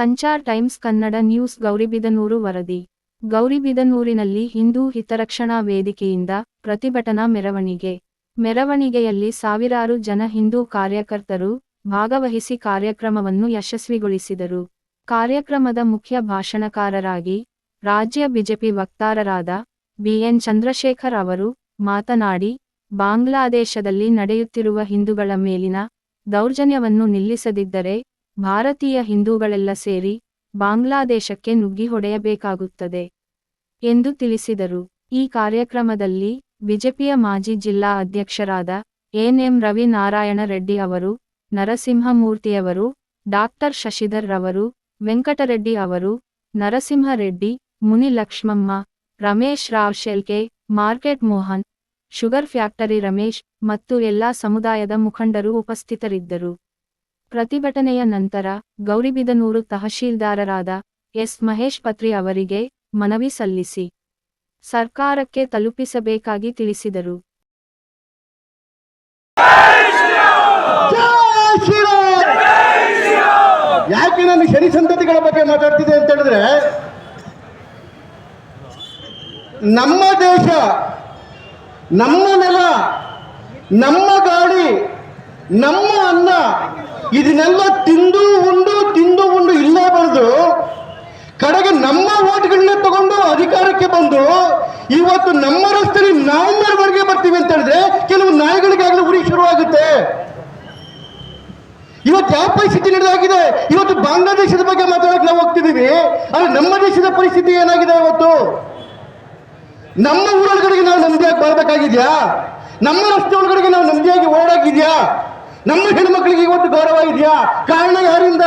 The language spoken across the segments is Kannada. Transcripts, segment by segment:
ಸಂಚಾರ್ ಟೈಮ್ಸ್ ಕನ್ನಡ ನ್ಯೂಸ್ ಗೌರಿಬಿದನೂರು ವರದಿ. ಗೌರಿಬಿದನೂರಿನಲ್ಲಿ ಹಿಂದೂ ಹಿತರಕ್ಷಣಾ ವೇದಿಕೆಯಿಂದ ಪ್ರತಿಭಟನಾ ಮೆರವಣಿಗೆ. ಮೆರವಣಿಗೆಯಲ್ಲಿ ಸಾವಿರಾರು ಜನ ಹಿಂದೂ ಕಾರ್ಯಕರ್ತರು ಭಾಗವಹಿಸಿ ಕಾರ್ಯಕ್ರಮವನ್ನು ಯಶಸ್ವಿಗೊಳಿಸಿದರು. ಕಾರ್ಯಕ್ರಮದ ಮುಖ್ಯ ಭಾಷಣಕಾರರಾಗಿ ರಾಜ್ಯ ಬಿಜೆಪಿ ವಕ್ತಾರರಾದ ಬಿಎನ್ ಚಂದ್ರಶೇಖರ್ ಅವರು ಮಾತನಾಡಿ, ಬಾಂಗ್ಲಾದೇಶದಲ್ಲಿ ನಡೆಯುತ್ತಿರುವ ಹಿಂದೂಗಳ ಮೇಲಿನ ದೌರ್ಜನ್ಯವನ್ನು ನಿಲ್ಲಿಸದಿದ್ದರೆ ಭಾರತೀಯ ಹಿಂದೂಗಳೆಲ್ಲ ಸೇರಿ ಬಾಂಗ್ಲಾದೇಶಕ್ಕೆ ನುಗ್ಗಿ ಹೊಡೆಯಬೇಕಾಗುತ್ತದೆ ಎಂದು ತಿಳಿಸಿದರು. ಈ ಕಾರ್ಯಕ್ರಮದಲ್ಲಿ ಬಿಜೆಪಿಯ ಮಾಜಿ ಜಿಲ್ಲಾ ಅಧ್ಯಕ್ಷರಾದ ಎನ್ಎಂ ರವಿ ನಾರಾಯಣ ರೆಡ್ಡಿ ಅವರು ನರಸಿಂಹಮೂರ್ತಿಯವರು ಡಾಕ್ಟರ್ ಶಶಿಧರ್ ರವರು ವೆಂಕಟರೆಡ್ಡಿ ಅವರು, Narasimhareddy, Muni Lakshmamma, Ramesh Rao Shelke, market Mohan, sugar factory Ramesh ಮತ್ತು ಎಲ್ಲಾ ಸಮುದಾಯದ ಮುಖಂಡರು ಉಪಸ್ಥಿತರಿದ್ದರು. ಪ್ರತಿಭಟನೆಯ ನಂತರ ಗೌರಿಬಿದನೂರು ತಹಶೀಲ್ದಾರರಾದ ಎಸ್ ಮಹೇಶ್ ಪತ್ರಿ ಅವರಿಗೆ ಮನವಿ ಸಲ್ಲಿಸಿ ಸರ್ಕಾರಕ್ಕೆ ತಲುಪಿಸಬೇಕಾಗಿ ತಿಳಿಸಿದರು! ಯಾಕೆ ನಾನು ಶನಿ ಸಂತತಿಗಳ ಬಗ್ಗೆ ಮಾತಾಡ್ತಿದ್ದೆ ಅಂತ ಹೇಳಿದ್ರೆ, ನಮ್ಮ ದೇಶ, ನಮ್ಮ ನೆಲ, ನಮ್ಮ ಗಾಡಿ, ನಮ್ಮ ಅನ್ನ ಇದನ್ನೆಲ್ಲ ತಿಂದು ಉಂಡು ತಿಂದು ಉಂಡು ಇಲ್ಲೇ ಬರೆದು ಕಡೆಗೆ ನಮ್ಮ ಓಟ್ಗಳನ್ನ ತಗೊಂಡು ಅಧಿಕಾರಕ್ಕೆ ಬಂದು, ಇವತ್ತು ನಮ್ಮ ರಸ್ತೆಯಲ್ಲಿ ನವೆಂಬರ್ವರೆಗೆ ಬರ್ತೀವಿ ಅಂತ ಹೇಳಿದ್ರೆ ಕೆಲವು ನಾಯಿಗಳಿಗಾಗಲೇ ಉರಿ ಶುರುವಾಗುತ್ತೆ. ಇವತ್ತು ಯಾವ ಪರಿಸ್ಥಿತಿ ನಡೆದಾಗಿದೆ? ಇವತ್ತು ಬಾಂಗ್ಲಾದೇಶದ ಬಗ್ಗೆ ಮಾತಾಡಕ್ಕೆ ನಾವು ಹೋಗ್ತಿದ್ದೀವಿ. ಆದ್ರೆ ನಮ್ಮ ದೇಶದ ಪರಿಸ್ಥಿತಿ ಏನಾಗಿದೆ ಇವತ್ತು? ನಮ್ಮ ಊರೊಳಗಡೆಗೆ ನಾವು ನೆಮ್ಮದಿಯಾಗಿ ಬರಬೇಕಾಗಿದ್ಯಾ ನಮ್ಮ ರಸ್ತೆ ಒಳಗಡೆಗೆ ನಾವು ನೆಮ್ಮದಿಯಾಗಿ ಓಡಾಗಿದ್ಯಾ? ನಮ್ಮ ಹೆಣ್ಮಕ್ಳಿಗೆ ಇವತ್ತು ಗೌರವ ಇದೆಯಾ? ಕಾರಣ ಯಾರಿಂದ?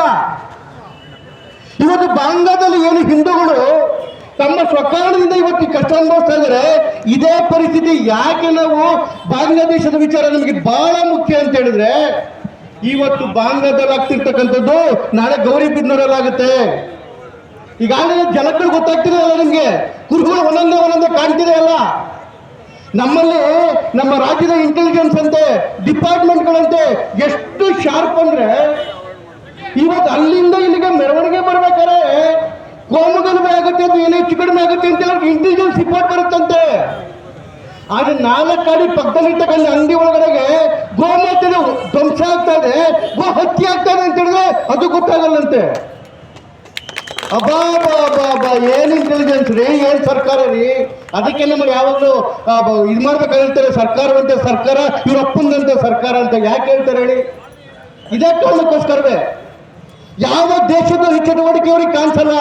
ಇವತ್ತು ಬಾಂಗ್ಲಾದಲ್ಲಿ ಏನು ಹಿಂದೂಗಳು ತಮ್ಮ ಸ್ವಕಾರಣದಿಂದ ಇವತ್ತು ಕಷ್ಟ ಅನುಭವಿಸ್ತಾ ಇದ್ದಾರೆ. ಇದೇ ಪರಿಸ್ಥಿತಿ ಯಾಕೆ ನಾವು ಬಾಂಗ್ಲಾದೇಶದ ವಿಚಾರ ನಮಗೆ ಬಹಳ ಮುಖ್ಯ ಅಂತ ಹೇಳಿದ್ರೆ, ಇವತ್ತು ಬಾಂಗ್ಲಾದಲ್ಲಿ ಆಗ್ತಿರ್ತಕ್ಕಂಥದ್ದು ನಾಳೆ ಗೌರಿ ಆಗುತ್ತೆ ಈಗಾಗಲೇ ಜನಗಳು ಗೊತ್ತಾಗ್ತಿದೆ ಅಲ್ಲ ನಿಮ್ಗೆ. ಕುರುಗಳು ಒಂದೊಂದೇ ಒಂದೊಂದೇ ಕಾಣ್ತಿದೆ ಅಲ್ಲ. ನಮ್ಮಲ್ಲಿ ನಮ್ಮ ರಾಜ್ಯದ ಇಂಟೆಲಿಜೆನ್ಸ್ ಅಂತೆ ಡಿಪಾರ್ಟ್ಮೆಂಟ್ಗಳಂತೆ ಎಷ್ಟು ಶಾರ್ಪ್ ಅಂದ್ರೆ, ಇವತ್ತು ಅಲ್ಲಿಂದ ಇಲ್ಲಿಗೆ ಮೆರವಣಿಗೆ ಬರ್ಬೇಕಾದ್ರೆ ಕೋಮುಗಲಭೆ ಆಗುತ್ತೆ ಅದು ಏನೇ ಹೆಚ್ಚು ಕಡಿಮೆ ಆಗುತ್ತೆ ಅಂತ ಹೇಳಿ ಇಂಟೆಲಿಜೆನ್ಸ್ ರಿಪೋರ್ಟ್ ಬರುತ್ತಂತೆ. ಆದ್ರೆ ನಾಲ್ಕು ಪಕ್ಕದಲ್ಲಿ ಪಕ್ಕದಲ್ಲಿರ್ತಕ್ಕಂಥ ಅಂಗಡಿ ಒಳಗಡೆಗೆ ಗೋಮಾತೆ ಧ್ವಂಸ ಆಗ್ತಾ ಇದೆ ಗೋ ಹತ್ಯೆ ಆಗ್ತಾ ಇದೆ ಅಂತ ಹೇಳಿದ್ರೆ ಅದು ಗೊತ್ತಾಗಲ್ಲಂತೆ. ಅಬ್ಬಾ ಬಾ ಏನ್ ಇಂಟೆಲಿಜೆನ್ಸ್ ರೀ, ಏನ್ ಸರ್ಕಾರ ರೀ? ಅದಕ್ಕೆ ನಮಗೆ ಯಾವಾಗಲೂ ಇದು ಮಾಡ್ಬೇಕಾಗಿರ್ತಾರೆ ಸರ್ಕಾರವಂತೆ ಸರ್ಕಾರ, ಇವ್ರ ಅಪ್ಪಂದಂತೆ ಸರ್ಕಾರ ಅಂತ ಯಾಕೆ ಹೇಳ್ತಾರೆ ಹೇಳಿ? ಇದೇ ಕಾರಣಕ್ಕೋಸ್ಕರವೇ. ಯಾವ ದೇಶದ ಚಟುವಟಿಕೆ ಅವ್ರಿಗೆ ಕಾಣಿಸಲ್ಲ.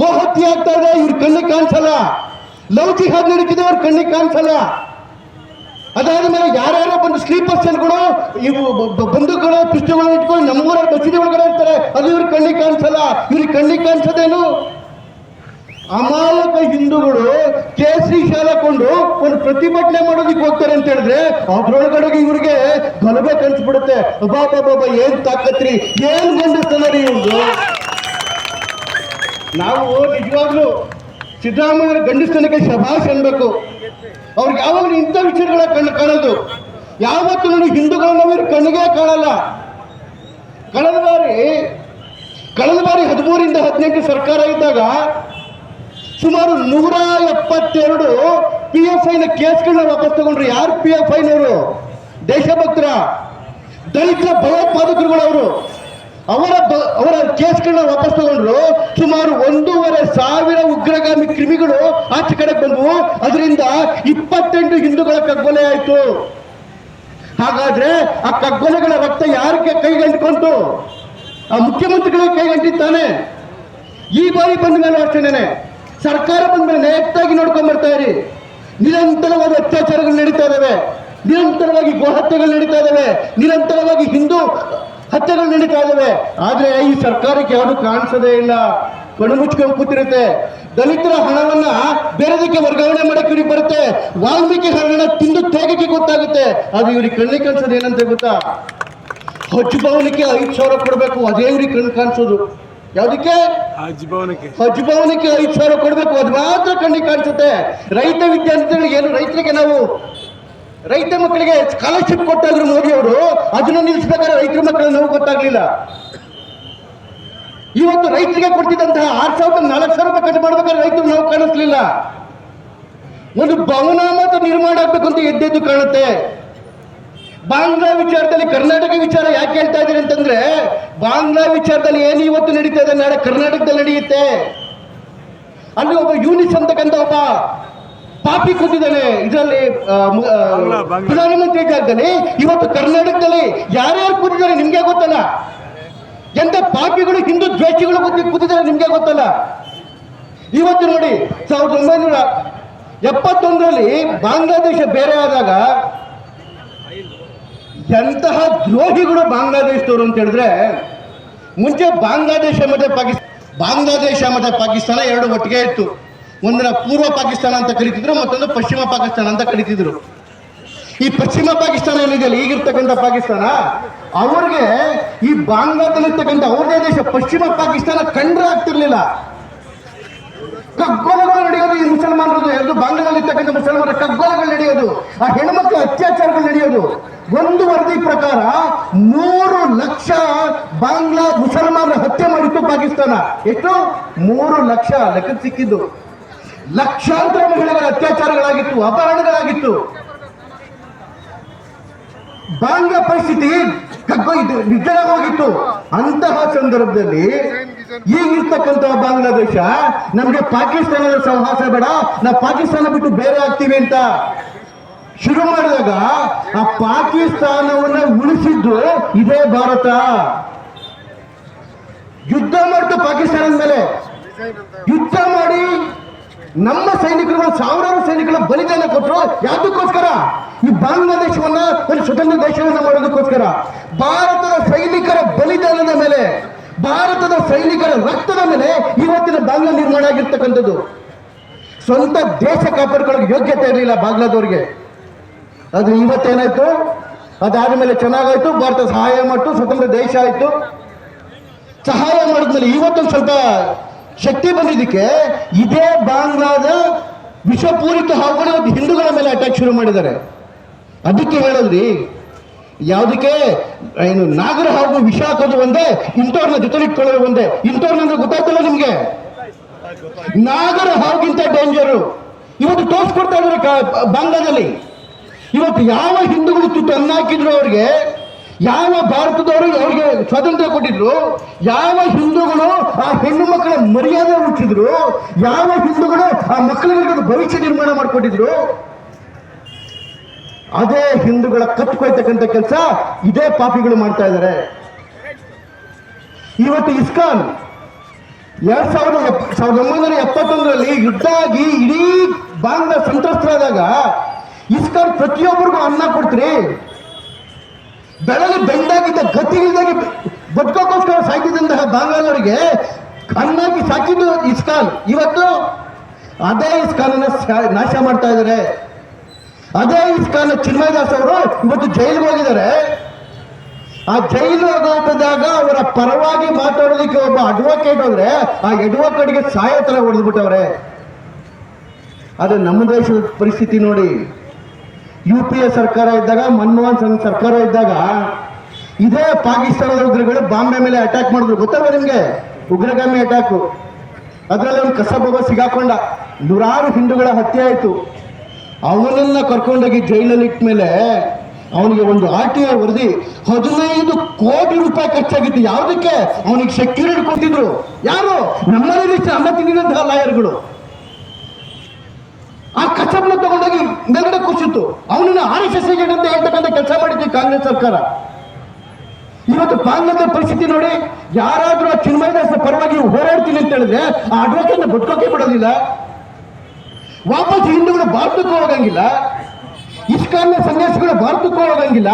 ಗೋಹತ್ಯೆ ಆಗ್ತಾ ಇದೆ, ಇವ್ರ ಕಣ್ಣಿಗೆ ಕಾಣಿಸಲ್ಲ. ಲವ್ ನಡೀತಿದೆ, ಅವ್ರ ಕಣ್ಣಿಗೆ ಕಾಣಿಸಲ್ಲ. ಅದಾದ ಮೇಲೆ ಯಾರ್ಯಾರೋ ಬಂದು ಸ್ಲೀಪರ್ ಸೆಲ್ಗಳು ಇವು ಬ- ಪುಸ್ತಕಗಳು ಇಟ್ಕೊಂಡು ನಮ್ಮೂರ ಮಸೀದಿ ಒಳಗಡೆ ಇರ್ತಾರೆ. ಅದು ಇವ್ರ ಕಣ್ಣಿಗೆ ಕಾಣಿಸಲ್ಲ. ಇವ್ರಿಗೆ ಕಣ್ಣಿಗೆ ಕಾಣಿಸೋದೇನು? ಅಮಾಯಕ ಹಿಂದೂಗಳು ಕೇಸರಿ ಕೊಂಡು ಒಂದು ಪ್ರತಿಭಟನೆ ಮಾಡೋದಕ್ಕೆ ಹೋಗ್ತಾರೆ ಅಂತ ಹೇಳಿದ್ರೆ, ಅದ್ರೊಳಗಡೆಗೆ ಇವ್ರಿಗೆ ಗಲಭೆ ಕನ್ಸ್ಬಿಡುತ್ತೆ ಬಿಡುತ್ತೆ ಬಾಬಾ ಏನ್ ತಾಕತ್ರಿ? ಏನ್ ಗಂಡಸ್ತನ ರೀ ಇವ್ರು ನಾವು ನಿಜವಾಗ್ಲೂ ಸಿದ್ದರಾಮಯ್ಯ ಗಂಡಸ್ತನಕ್ಕೆ ಶಭಾಷ್ ಅನ್ಬೇಕು. ಅವ್ರಿಗೆ ಯಾವಾಗ ಇಂಥ ವಿಚಾರಗಳ ಕಣ್ಣು ಕಾಣೋದು. ಯಾವತ್ತೂ ನಾನು ಹಿಂದೂಗಳನ್ನ ಇವ್ರು ಕಣ್ಣಿಗೆ ಕಾಣಲ್ಲ. ಕಳೆದ ಬಾರಿ ಕಳೆದ ಬಾರಿ ಹದಿಮೂರಿಂದ ಹದಿನೆಂಟು ಸರ್ಕಾರ ಇದ್ದಾಗ ಸುಮಾರು ನೂರ ಎಪ್ಪತ್ತೆರಡು ಪಿ ಎಫ್ ಐನ ಕೇಸ್ಗಳನ್ನ ವಾಪಸ್ ತಗೊಂಡ್ರು. ಯಾರು ಪಿ ಎಫ್ ಐನವರು ದೇಶಭಕ್ತರ ದಲಿತ ಭಯೋತ್ಪಾದಕರುಗಳು ಅವರು ಅವರ ಕೇಸ್ಗಳನ್ನ ವಾಪಸ್ ತಗೊಂಡ್ರು ಸುಮಾರು ಒಂದೂವರೆ ಸಾವಿರ ಉಗ್ರಗಾಮಿ ಕ್ರಿಮಿಗಳು ಆಚೆ ಕಡೆ ಬಂದವು. ಅದರಿಂದ ಇಪ್ಪತ್ತೆಂಟು ಹಿಂದೂಗಳ ಕಗ್ಗೊಲೆ ಆಯ್ತು. ಹಾಗಾದ್ರೆ ಆ ಕಗ್ಗೊಲೆಗಳ ರಕ್ತ ಯಾರಿಗೆ ಕೈಗಂಟ್ಕೊಂತು ಆ ಮುಖ್ಯಮಂತ್ರಿಗಳ ಕೈಗಂಟಿದ್ದಾನೆ ಈ ಬಾರಿ ಬಂದ ಮೇಲೆ ಅಷ್ಟೇನೆ ಸರ್ಕಾರ ಬಂದ ಮೇಲೆ ನೇರವಾಗಿ ನೋಡ್ಕೊಂಡ್ ಬರ್ತಾ ಇರಿ. ನಿರಂತರವಾದ ಅತ್ಯಾಚಾರಗಳು ನಡೀತಾ ಇದಾವೆ. ನಿರಂತರವಾಗಿ ಗೋಹತ್ಯೆಗಳು ನಡೀತಾ ಇದಾವೆ. ನಿರಂತರವಾಗಿ ಹಿಂದೂ ಹತ್ಯೆಗಳು ನಡೀತಾ ಇದ್ದಾವೆ. ಆದ್ರೆ ಈ ಸರ್ಕಾರಕ್ಕೆ ಯಾರು ಕಾಣಿಸೋದೇ ಇಲ್ಲ. ಕಣ್ಣು ಮುಚ್ಕೊಂಡು ಕೂತಿರುತ್ತೆ. ದಲಿತರ ಹಣವನ್ನ ಬೇರೆದಕ್ಕೆ ವರ್ಗಾವಣೆ ಮಾಡಕ್ಕೆ ಇವ್ರಿಗೆ ಬರುತ್ತೆ. ವಾಲ್ಮೀಕಿ ಹಣ ತಿಂದು ತೇಗಕ್ಕೆ ಗೊತ್ತಾಗುತ್ತೆ. ಅದು ಇವ್ರಿಗೆ ಕಣ್ಣಿ ಕಾಣಿಸೋದು ಏನಂತ ಗೊತ್ತಾ? ಹಜ್ ಭವನಕ್ಕೆ ಐದು ಸಾವಿರ ಕೊಡಬೇಕು. ಅದೇ ಇವ್ರಿಗೆ ಕಣ್ಣು ಕಾಣಿಸೋದು. ಯಾವುದಕ್ಕೆ? ಹಜ್ ಭವನಕ್ಕೆ ಹಜ್ ಭವನಕ್ಕೆ ಐದು ಸಾವಿರ ಕೊಡಬೇಕು. ಅದು ಮಾತ್ರ ಕಣ್ಣಿಗೆ ಕಾಣಿಸುತ್ತೆ. ರೈತ ವಿದ್ಯಾರ್ಥಿಗಳಿಗೆ ಏನು ರೈತರಿಗೆ ನಾವು ರೈತ ಮಕ್ಕಳಿಗೆ ಸ್ಕಾಲರ್ಶಿಪ್ ಕೊಟ್ಟಾದ್ರು ಮೋದಿ ಅವರು ಅದನ್ನು ನಿಲ್ಲಿಸ್ಬೇಕಾದ್ರೆ ರೈತರ ಮಕ್ಕಳ ನೋವು ಗೊತ್ತಾಗ್ಲಿಲ್ಲ. ಇವತ್ತು ರೈತರಿಗೆ ಕೊಡ್ತಿದ್ದಂತಹ ಆರು ಸಾವಿರದ ನಾಲ್ಕು ಸಾವಿರ ರೂಪಾಯಿ ಕಟ್ ಮಾಡ್ಬೇಕಾದ್ರೆ ರೈತರು ನಾವು ಕಾಣಿಸ್ಲಿಲ್ಲ. ಒಂದು ಭವನ ಮಾತ್ರ ನಿರ್ಮಾಣ ಆಗ್ಬೇಕು ಅಂತ ಎದ್ದೆದ್ದು ಕಾಣುತ್ತೆ. ಬಾಂಗ್ಲಾ ವಿಚಾರದಲ್ಲಿ ಕರ್ನಾಟಕ ವಿಚಾರ ಯಾಕೆ ಹೇಳ್ತಾ ಇದ್ದೀರಿ ಅಂತಂದ್ರೆ, ಬಾಂಗ್ಲಾ ವಿಚಾರದಲ್ಲಿ ಏನು ಇವತ್ತು ನಡೀತಾ ಇದೆ ನಾಳೆ ಕರ್ನಾಟಕದಲ್ಲಿ ನಡೆಯುತ್ತೆ. ಅಲ್ಲಿ ಒಬ್ಬ ಯೂನಿಸ್ ಅಂತಕ್ಕಂಥ ಒಬ್ಬ ಪಾಪಿ ಕೂತಿದ್ದಾನೆ. ಇದರಲ್ಲಿ. ಪ್ರಧಾನಮಂತ್ರಿ ಜಾಗದಲ್ಲಿ ಇವತ್ತು ಕರ್ನಾಟಕದಲ್ಲಿ ಯಾರ್ಯಾರು ಕೂತಿದ್ದಾರೆ ನಿಮ್ಗೆ ಗೊತ್ತಲ್ಲ? ಎಂತ ಪಾಪಿಗಳು ಹಿಂದೂ ದ್ವೇಷಿಗಳು ಕೂತಿ- ಕೂತಿದ್ದಾರೆ ನಿಮ್ಗೆ ಗೊತ್ತಲ್ಲ? ಇವತ್ತು ನೋಡಿ ಸಾವಿರದ ಒಂಬೈನೂರ ಎಪ್ಪತ್ತೊಂದರಲ್ಲಿ ಬಾಂಗ್ಲಾದೇಶ ಬೇರೆ ಆದಾಗ ಎಂತಹ ದ್ರೋಹಿಗಳು ಬಾಂಗ್ಲಾದೇಶದವರು ಅಂತ ಹೇಳಿದ್ರೆ ಮುಂಚೆ ಬಾಂಗ್ಲಾದೇಶ ಮತ್ತೆ ಪಾಕಿಸ್ತಾನ ಬಾಂಗ್ಲಾದೇಶ ಮತ್ತೆ ಪಾಕಿಸ್ತಾನ ಎರಡು ಒಟ್ಟಿಗೆ ಇತ್ತು. ಒಂದನ್ನ ಪೂರ್ವ ಪಾಕಿಸ್ತಾನ ಅಂತ ಕರಿತಿದ್ರು, ಮತ್ತೊಂದು ಪಶ್ಚಿಮ ಪಾಕಿಸ್ತಾನ ಅಂತ ಕರಿತಿದ್ರು. ಈ ಪಶ್ಚಿಮ ಪಾಕಿಸ್ತಾನ ಏನಿದೆಯಲ್ಲ ಈಗಿರ್ತಕ್ಕಂಥ ಪಾಕಿಸ್ತಾನ? ಅವ್ರಿಗೆ ಈ ಬಾಂಗ್ಲಾದಲ್ಲಿರ್ತಕ್ಕಂಥ ಅವ್ರದೇ ದೇಶ, ಪಶ್ಚಿಮ ಪಾಕಿಸ್ತಾನ ಕಂಡ್ರೆ ಆಗ್ತಿರ್ಲಿಲ್ಲ. ಕಗ್ಗೋಲಗಳು ನಡೆಯೋದು ಈ ಮುಸಲ್ಮಾನರದು ಎರಡು ಬಾಂಗ್ಲಾದಲ್ಲಿ ಇರ್ತಕ್ಕಂಥ ಮುಸಲ್ಮಾನರ ಕಗ್ಗೋಲಗಳು ನಡೆಯೋದು, ಆ ಹೆಣ್ಮಕ್ಳ ಅತ್ಯಾಚಾರಗಳು ನಡೆಯೋದು. ಒಂದು ವರದಿ ಪ್ರಕಾರ ಮೂರು ಲಕ್ಷ ಬಾಂಗ್ಲಾ ಮುಸಲ್ಮಾನರ ಹತ್ಯೆ ಮಾಡಿತ್ತು ಪಾಕಿಸ್ತಾನ. ಎಷ್ಟು? ಮೂರು ಲಕ್ಷ ಲೆಕ್ಕ ಸಿಕ್ಕಿದ್ದು. ಲಕ್ಷಾಂತರ ಮಹಿಳೆಯರ ಅತ್ಯಾಚಾರಗಳಾಗಿತ್ತು, ಅಪಹರಣಗಳಾಗಿತ್ತು. ಬಾಂಗ್ಲ ಪರಿಸ್ಥಿತಿ ಕಗ್ಗೊ ಇದು ನಿಜವಾಗಿತ್ತು. ಅಂತಹ ಸಂದರ್ಭದಲ್ಲಿ ಈಗಿರ್ತಕ್ಕಂತಹ ಬಾಂಗ್ಲಾದೇಶ, ನಮ್ಗೆ ಪಾಕಿಸ್ತಾನದ ಸಹವಾಸ ಬೇಡ, ನಾವು ಪಾಕಿಸ್ತಾನ ಬಿಟ್ಟು ಬೇರೆ ಆಗ್ತೀವಿ ಅಂತ. ಶುರು ಮಾಡಿದಾಗ ಆ ಪಾಕಿಸ್ತಾನವನ್ನ ಉಳಿಸಿದ್ದು ಇದೇ ಭಾರತ. ಯುದ್ಧ ಮಾಡಿದ್ದು ಪಾಕಿಸ್ತಾನದ ಮೇಲೆ. ಯುದ್ಧ ಮಾಡಿ ನಮ್ಮ ಸೈನಿಕರು, ಸಾವಿರಾರು ಸೈನಿಕರ ಬಲಿದಾನ ಕೊಟ್ಟರು. ಯಾವುದಕ್ಕೋಸ್ಕರ? ಈ ಬಾಂಗ್ಲಾದೇಶವನ್ನ ಒಂದು ಸ್ವತಂತ್ರ ದೇಶವನ್ನ ಮಾಡೋದಕ್ಕೋಸ್ಕರ. ಭಾರತದ ಸೈನಿಕರ ಬಲಿದಾನದ ಮೇಲೆ, ಭಾರತದ ಸೈನಿಕರ ರಕ್ತದ ಮೇಲೆ ಇವತ್ತಿನ ಬಾಂಗ್ಲಾ ನಿರ್ಮಾಣ ಆಗಿರ್ತಕ್ಕಂಥದ್ದು. ಸ್ವಂತ ದೇಶ ಕಾಪಾಡ್ಕೊಳ್ಳೋಕೆ ಯೋಗ್ಯತೆ ಇರಲಿಲ್ಲ ಬಾಂಗ್ಲಾದವ್ರಿಗೆ. ಅದು ಇವತ್ತೇನಾಯ್ತು? ಅದಾದ ಮೇಲೆ ಚೆನ್ನಾಗಾಯ್ತು, ಭಾರತ ಸಹಾಯ ಮಾಡ್ತು, ಸ್ವತಂತ್ರ ದೇಶ ಆಯ್ತು. ಸಹಾಯ ಮಾಡಿದ್ಮೇಲೆ ಇವತ್ತೊಂದು ಸ್ವಲ್ಪ ಶಕ್ತಿ ಬಂದಿದ್ದಕ್ಕೆ ಇದೇ ಬಾಂಗ್ಲಾದ ವಿಶ್ವಪೂರಿತ ಹಾವುಗಳು ಹಿಂದೂಗಳ ಮೇಲೆ ಅಟ್ಯಾಕ್ ಶುರು ಮಾಡಿದ್ದಾರೆ. ಅದಕ್ಕೆ ಹೇಳಲ್ರಿ ಯಾವುದಕ್ಕೆ, ಏನು ನಾಗರ ಹಾಗೂ ವಿಷ ಹಾಕೋದು ಒಂದೇ, ಇಂಥವ್ರನ್ನ ಜೊತೆ ಇಟ್ಕೊಳ್ಳೋದು ಒಂದೇ. ಇಂಥವ್ರನ್ನ ಗೊತ್ತಾಗ್ತಲ್ಲ ನಿಮ್ಗೆ? ನಾಗರ ಹಾವುಗಿಂತ ಡೇಂಜರು ಇವತ್ತು ತೋರಿಸ್ಕೊಡ್ತಾ ಇದ್ದಾರೆ ಬಾಂಗ್ಲಾದಲ್ಲಿ. ಇವತ್ತು ಯಾವ ಹಿಂದೂಗಳು ತುತ್ತು ಅನ್ನ ಹಾಕಿದ್ರು ಅವ್ರಿಗೆ? ಯಾವ ಭಾರತದವರು ಅವ್ರಿಗೆ ಸ್ವಾತಂತ್ರ್ಯ ಕೊಟ್ಟಿದ್ರು? ಯಾವ ಹಿಂದೂಗಳು ಆ ಹೆಣ್ಣು ಮಕ್ಕಳ ಮರ್ಯಾದೆ ಹುಟ್ಟಿದ್ರು? ಯಾವ ಹಿಂದೂಗಳು ಆ ಮಕ್ಕಳಿಗೆ ಭವಿಷ್ಯ ನಿರ್ಮಾಣ ಮಾಡಿಕೊಟ್ಟಿದ್ರು? ಅದೇ ಹಿಂದೂಗಳ ಕತ್ಕೊಳ್ತಕ್ಕಂತ ಕೆಲಸ ಇದೇ ಪಾಪಿಗಳು ಮಾಡ್ತಾ ಇದ್ದಾರೆ ಇವತ್ತು ಇಸ್ಕಾನ್ ಎರಡ್ ಸಾವಿರದ ಸಾವಿರದ ಒಂಬೈನೂರ ಎಪ್ಪತ್ತೊಂದರಲ್ಲಿ ಯುದ್ಧ ಆಗಿ ಇಡೀ ಬಾಂಗ್ಲಾ ಸಂತ್ರಸ್ತರಾದಾಗ ಇಸ್ಕಾನ್ ಪ್ರತಿಯೊಬ್ಬರಿಗೂ ಅನ್ನ ಕೊಡ್ತೀರಿ. ಬೆಳಗ್ಗೆ ಬೆಂಡಾಗಿದ್ದ ಗತಿ ಇಲ್ದಾಗಿ ಬದುಕೋಕ್ಕೋಸ್ಕರ ಸಾಕಿದಂತಹ ಬಾಂಗ್ಲಾದವರಿಗೆ ಕಣ್ಣಾಗಿ ಸಾಕಿದ್ದು ಇಸ್ಕಾನ್. ಇವತ್ತು ಅದೇ ಇಸ್ಕಾನನ್ನ ನಾಶ ಮಾಡ್ತಾ ಇದ್ದಾರೆ. ಅದೇ ಇಸ್ಕಾನ್ ಚಿನ್ಮಯದಾಸ್ ಅವರು ಇವತ್ತು ಜೈಲಿಗೆ ಹೋಗಿದ್ದಾರೆ. ಆ ಜೈಲು ಹೋದಾಗ ಅವರ ಪರವಾಗಿ ಮಾತಾಡೋದಕ್ಕೆ ಒಬ್ಬ ಅಡ್ವೊಕೇಟ್ ಹೋದ್ರೆ ಆ ಅಡ್ವೊಕೇಟ್ಗೆ ಸಾಯ ತರ ಹೊಡೆದ್ಬಿಟ್ಟವ್ರೆ. ಅದು ನಮ್ಮ ದೇಶದ ಪರಿಸ್ಥಿತಿ ನೋಡಿ. ಯು ಪಿ ಎ ಸರ್ಕಾರ ಇದ್ದಾಗ, ಮನಮೋಹನ್ ಸಿಂಗ್ ಸರ್ಕಾರ ಇದ್ದಾಗ, ಇದೇ ಪಾಕಿಸ್ತಾನದ ಉಗ್ರಗಳು ಬಾಂಬೆ ಮೇಲೆ ಅಟ್ಯಾಕ್ ಮಾಡಿದ್ರು. ಗೊತ್ತಲ್ವ ನಿಮಗೆ? ಉಗ್ರಗಾಮಿ ಅಟ್ಯಾಕು ಅದರಲ್ಲಿ ಒಂದು ಕಸಬೊಬ್ಬ ಸಿಗಾಕೊಂಡ. ನೂರಾರು ಹಿಂದೂಗಳ ಹತ್ಯೆ ಆಯಿತು. ಅವನನ್ನ ಕರ್ಕೊಂಡೋಗಿ ಜೈಲಲ್ಲಿ ಇಟ್ಟ ಮೇಲೆ ಅವನಿಗೆ ಒಂದು ಆರ್ ಟಿ ಐ ವರದಿ, ಹದಿನೈದು ಕೋಟಿ ರೂಪಾಯಿ ಖರ್ಚಾಗಿತ್ತು. ಯಾವುದಕ್ಕೆ? ಅವನಿಗೆ ಸೆಕ್ಯೂರಿಟಿ ಕೊಟ್ಟಿದ್ರು ಯಾರು? ನಮ್ಮಲ್ಲಿ ಅನ್ನ ತಿಂದಿದಂತಹ ಲಾಯರ್ಗಳು ಆ ಕಸಬನ್ನ ತಗೊಂಡೋಗಿ ಮೇಲ್ಗಡೆ ಕೂಸಿತ್ತು ಅವನನ್ನ ಆರ್ ಎಸ್ ಎಸ್ ಅಂತ ಹೇಳ್ತಕ್ಕಂಥ ಕೆಲಸ ಮಾಡಿದ್ವಿ ಕಾಂಗ್ರೆಸ್ ಸರ್ಕಾರ. ಇವತ್ತು ಕಾಂಗ್ರೆಸ್ ಪರಿಸ್ಥಿತಿ ನೋಡಿ, ಯಾರಾದ್ರೂ ಆ ಚಿನ್ಮಯದಾಸ ಪರವಾಗಿ ಹೋರಾಡ್ತೀನಿ ಅಂತ ಹೇಳಿದ್ರೆ ಆ ಅಡ್ವೊಕೇಟ್ನ ಬದುಕೋಕೆ ಬಿಡೋದಿಲ್ಲ. ವಾಪಸ್ ಹಿಂದೂಗಳು ಭಾರತಕ್ಕೆ ಹೋಗಂಗಿಲ್ಲ. ಇಸ್ಕಾನ್ನ ಸನ್ಯಾಸಿಗಳು ಭಾರತಕ್ಕೆ ಹೋಗಂಗಿಲ್ಲ.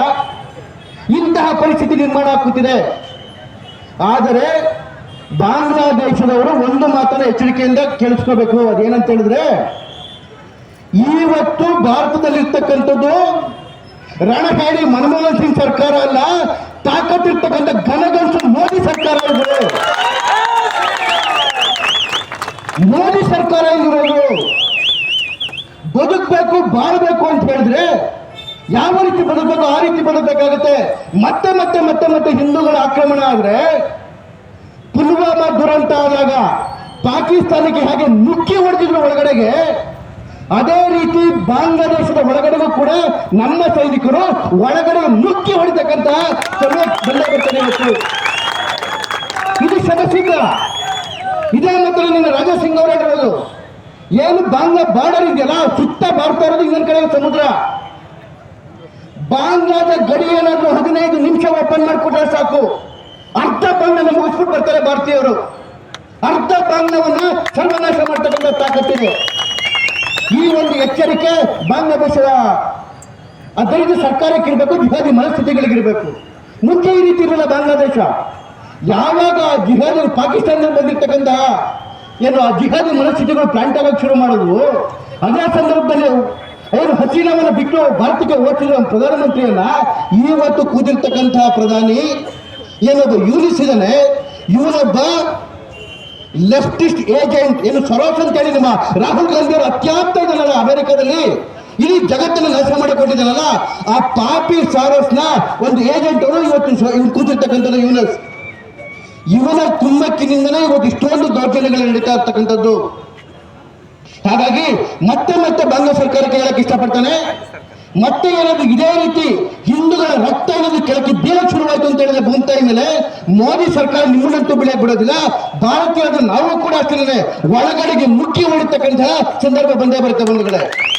ಇಂತಹ ಪರಿಸ್ಥಿತಿ ನಿರ್ಮಾಣ ಆಗುತ್ತಿದೆ ಆದರೆ ಬಾಂಗ್ಲಾದೇಶದವರು ಒಂದು ಮಾತನ್ನ ಎಚ್ಚರಿಕೆಯಿಂದ ಕೇಳಿಸ್ಕೋಬೇಕು. ಅದೇನಂತ ಹೇಳಿದ್ರೆ ಇವತ್ತು ಭಾರತದಲ್ಲಿರ್ತಕ್ಕಂಥದ್ದು ರಣಹೇಳಿ ಮನಮೋಹನ್ ಸಿಂಗ್ ಸರ್ಕಾರ ಅಲ್ಲ, ತಾಕತ್ತಿರ್ತಕ್ಕಂಥ ಘನಗಂಸು ಮೋದಿ ಸರ್ಕಾರ ಇದೆ ಮೋದಿ ಸರ್ಕಾರ ಇರೋದು ಬದುಕಬೇಕು, ಬಾಳ್ಬೇಕು ಅಂತ ಹೇಳಿದ್ರೆ ಯಾವ ರೀತಿ ಬದುಕಬೇಕು, ಆ ರೀತಿ ಬದುಕಬೇಕಾಗುತ್ತೆ. ಮತ್ತೆ ಮತ್ತೆ ಮತ್ತೆ ಮತ್ತೆ ಹಿಂದೂಗಳ ಆಕ್ರಮಣ ಆದ್ರೆ ಪುಲ್ವಾಮಾ ದುರಂತ ಆದಾಗ ಪಾಕಿಸ್ತಾನಕ್ಕೆ ಹಾಗೆ ನುಕ್ಕಿ ಹೊಡೆದಿದ್ರು ಒಳಗಡೆಗೆ ಅದೇ ರೀತಿ ಬಾಂಗ್ಲಾದೇಶದ ಒಳಗಡೆಗೂ ಕೂಡ ನಮ್ಮ ಸೈನಿಕರು ಒಳಗಡೆ ನುಗ್ಗಿ ಹೊಡಿತಕ್ಕಂತ ಸಮಯ ಬಂದೇ ಇವತ್ತು ಇದು ಸದಸ್ಯ ಇದೇ ಮತ್ತೆ ನಿನ್ನ ರಾಜಾ ಸಿಂಗ್ ಅವರು ಹೇಳಿರೋದು ಏನು ಬಾಂಗ್ಲಾ ಬಾರ್ಡರ್ ಇದೆಯಲ್ಲ, ಸುತ್ತ ಬಾರ್ತಾ ಇರೋದು ಇನ್ನೊಂದ್ ಕಡೆ ಸಮುದ್ರ. ಬಾಂಗ್ಲಾದ ಗಡಿ ಏನಾದ್ರೂ ಹದಿನೈದು ನಿಮಿಷ ಓಪನ್ ಮಾಡಿಕೊಟ್ರೆ ಸಾಕು. ಅರ್ಧ ಬಾಂಗ್ಲನ ಮುಗಿಸ್ಬಿಟ್ಟು ಬರ್ತಾರೆ ಭಾರತೀಯರು. ಅರ್ಧ ಬಾಂಗ್ಲವನ್ನ ಸರ್ವನಾಶ ಮಾಡ್ತಕ್ಕಂಥ ತಾಕತ್ತಿದೆ ಈ ಒಂದು ಎಚ್ಚರಿಕೆ ಬಾಂಗ್ಲಾದೇಶದ ಅದರಿಂದ ಸರ್ಕಾರಕ್ಕೆ ಇರಬೇಕು ಜಿಹಾದಿ ಮನಸ್ಥಿತಿಗಳಿಗಿರಬೇಕು. ಮುಂಚೆ ಈ ರೀತಿ ಇರಲಿಲ್ಲ ಬಾಂಗ್ಲಾದೇಶ. ಯಾವಾಗ ಜಿಹಾದಿ ಪಾಕಿಸ್ತಾನದಲ್ಲಿ ಬಂದಿರ್ತಕ್ಕಂಥ ಏನು ಆ ಜಿಹಾದಿ ಮನಸ್ಥಿತಿಗಳು ಪ್ಲಾಂಟ್ ಆಗೋಕೆ ಶುರು ಮಾಡಿದ್ವು, ಅದೇ ಸಂದರ್ಭದಲ್ಲಿ ಅವರು ಹಸೀನಾವನ್ನು ಬಿಟ್ಟು ಭಾರತಕ್ಕೆ ಓಡಿಸಿದ ಪ್ರಧಾನಮಂತ್ರಿಯನ್ನ. ಇವತ್ತು ಕೂದಿರ್ತಕ್ಕಂತಹ ಪ್ರಧಾನಿ ಏನೊಬ್ಬ ಯೂನಿಸಿದಾನೆ ಇವನೊಬ್ಬ ಲೆಫ್ಟಿಸ್ಟ್ ಏಜೆಂಟ್ ಏನು ಸರೋಸ್ ಅಂತ ಹೇಳಿ ನಮ್ಮ ರಾಹುಲ್ ಗಾಂಧಿ ಅವರು ಅತ್ಯಂತ ಅಮೆರಿಕದಲ್ಲಿ. ಇಡೀ ಜಗತ್ತನ್ನು ನಾಶ ಮಾಡಿಕೊಟ್ಟಿದ್ದಾನಲ್ಲ ಆ ಪಾಪಿ ಸಾರೋಸ್ನ ಒಂದು ಏಜೆಂಟ್ ಅವರು ಇವತ್ತು ಕೂತಿರ್ತಕ್ಕಂಥದ್ದು ಇವನ ಇವನ ಕುಮ್ಮಕ್ಕಿನಿಂದಲೇ ಇವತ್ತು ಇಷ್ಟೊಂದು ದೌರ್ಜನ್ಯಗಳು ನಡೀತಾ ಇರ್ತಕ್ಕಂಥದ್ದು. ಹಾಗಾಗಿ ಮತ್ತೆ ಮತ್ತೆ ಬಾಂಗ್ಲಾ ಸರ್ಕಾರಕ್ಕೆ ಹೇಳಕ್ ಇಷ್ಟಪಡ್ತಾನೆ. ಮತ್ತೆ ಏನಾದ್ರು ಇದೇ ರೀತಿ ಹಿಂದೂಗಳ ರಕ್ತ ಏನಾದ್ರು ಕೆಳಕ್ಕೆ ಬೀಳಕ್ ಶುರುವಾಯ್ತು ಅಂತ ಹೇಳಿದ್ರೆ ಬಂತ ಮೇಲೆ ಮೋದಿ ಸರ್ಕಾರ ನಿಮ್ಮನ್ನಂತೂ ಬೆಳೆಯಕ್ಕೆ ಬಿಡೋದಿಲ್ಲ. ಭಾರತೀಯರಾದ ನಾವು ಕೂಡ ಅಷ್ಟೇ ಒಳಗಡೆಗೆ ಮುಖ್ಯ ಹೊಡಿತಕ್ಕಂತಹ ಸಂದರ್ಭ ಬಂದೇ ಬರುತ್ತೆ ಬಂಧುಗಳೇ.